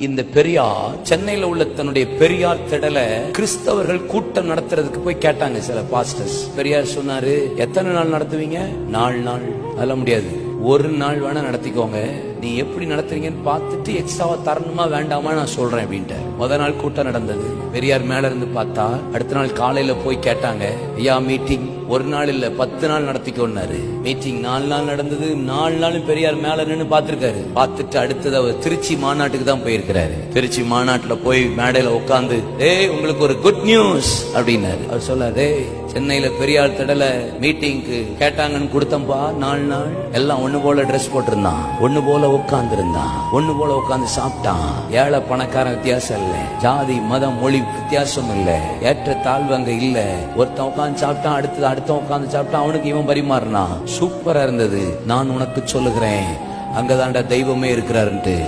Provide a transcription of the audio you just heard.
இந்த பெரியார் சென்னையில உள்ள தன்னுடைய பெரியார் திடல கிறிஸ்தவர்கள் கூட்டம் நடத்துறதுக்கு போய் கேட்டாங்க சில பாஸ்டர்ஸ் பெரியார் சொன்னாரு எத்தனை நாள் நடத்துவீங்க? நாலு நாள். அதெல்லாம் முடியாது. ஒரு நாள் வேணா நடத்திக்கோங்க. நீ எப்படி நடத்துறீங்கன்னு பார்த்துட்டு எக்ஸ்ட்ராவா தரணுமா வேண்டாமா நான் சொல்றேன் அப்படின்ட்டு முத நாள் கூட்டம் நடந்தது. பெரியார் மேல இருந்து பார்த்தா அடுத்த நாள் காலையில போய் கேட்டாங்க ஐயா மீட்டிங் ஒரு நாள் இல்ல பத்து நாள் நடத்திக்கோன்னாரு. மீட்டிங் நாலு நாள் நடந்தது நாலு நாளும் பெரியார் மேல நின்னு பார்த்திருக்காரு. பார்த்துட்டு அடுத்தது அவர் திருச்சி மாநாட்டுக்கு தான் போயிருக்கிறாரு. திருச்சி மாநாட்டுல போய் மேடையில உட்கார்ந்து ஏய் உங்களுக்கு ஒரு குட் நியூஸ் அப்படின்னாரு. அவர் சொல்லாரு சென்னையில பெரியார் திடல மீட்டிங்க்கு கேட்டாங்கன்னு கொடுத்தம்பா நாலு நாள். எல்லாம் ஒண்ணு போல ட்ரெஸ் போட்டிருந்தான். ஒண்ணு போல உட்கார்ந்து இருந்தான் ஒண்ணு போல உட்கார்ந்து சாப்பிட்டான். ஏழை பணக்காரன் வித்தியாசம் இல்ல. ஜாதி மதம் மொழி வித்தியாசம் இல்ல. ஏற்ற தாழ்வு அங்க இல்ல. ஒருத்தன் உட்கார்ந்து சாப்பிட்டான் அடுத்தது அடுத்தவன் உட்கார்ந்து சாப்பிட்டான் அவனுக்கு இவன் பரிமாறினான். சூப்பரா இருந்தது. நான் உனக்கு சொல்லுகிறேன். அங்கதான்டா தெய்வமே இருக்கிறாருன்ட்டு.